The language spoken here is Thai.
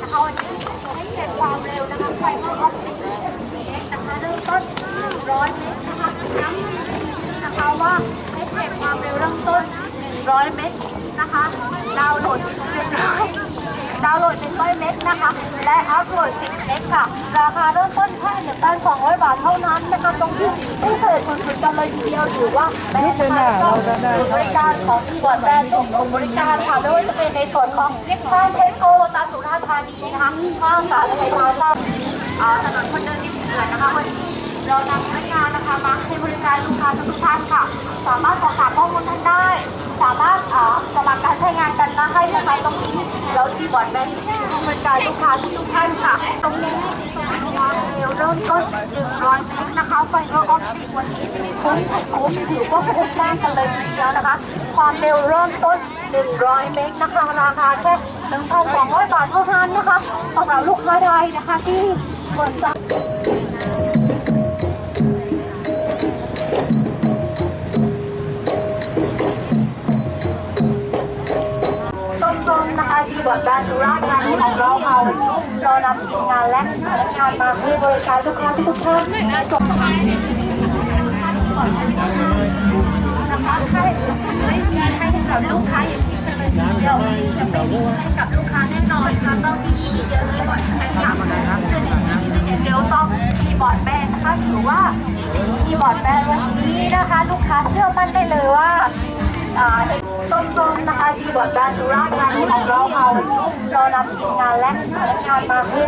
นะคะวันนี้ให้เสร็จความเร็วนะคะไฟเบอร์ออปติกนะคะเริ่มต้น 100 เมตรนะคะย้ำนะคะว่าให้เสร็จความเร็วเริ่มต้น 100 เมตรนะคะดาวน์โหลดเรียบร้อย ดาวน์โหลด100เมตรนะคะ และอัพโหลด10เมตรค่ะ ราคาเริ่มต้นแค่1,200บาทเท่านั้นนะคะตรงที่ผู้เสพสุดๆกันเลยทีเดียวถือว่าแบรนด์นะคะก็บริการของที่บอดแบรนด์ทุกบริการค่ะไม่ว่าจะเป็นในส่วนของห้างเทสโก้ตามสุราษฎร์ธานีนะคะห้างสาธารณะพาซ่าอ่าถนนคนเดินริมเขื่อนนะคะวันนี้เรานำพนักงานนะคะมาให้บริการลูกค้าทุกท่านค่ะ สามารถสอบถามข้อมูลท่านได้ สามารถอ่าสมัครการใช้งานกันนะให้นะคะตรง นี้เราที่บอร์ดแบนด์บริการลูกค้าทุกท่านค่ะ ตรงนี้ความเร็วเริ่มต้น100เมตรนะคะไฟเบอร์ออปติกวันนี้คุ้มคุ้มถือว่าคุ้มมากกันเลยทีเดียวนะคะ ความเร็วเริ่มต้น 100 เมตรนะคะราคาแค่1,200 บาทเท่านั้นนะคะสำหรับลูกค้าไทยนะคะที่สนใจ ต้นๆนะคะที่บอร์ดแบนด์สุราษฎร์ธานีของเราค่ะวันนี้เรานำทีมงานและพนักงานมาให้บริการลูกค้าทุกท่านจบนะคะให้ให้ให้กับลูกค้าอย่างที่เป็นเลยเดียวจะเป็นให้กับลูกค้าแน่นอนค่ะต้องมีเยอะเลยก่อนใช่ไหมคะเดี๋ยวต้องคีบอร์ดแบนนะคะถือว่าคีย์บอร์ดแบนวันนี้นะคะ ลูกค้าเชื่อมั่นได้เลยว่า ที่บอดแบนด์สุราษฎร์ธานีของเราค่ะนนี้เรานำทีมงานและพนักงานมาให้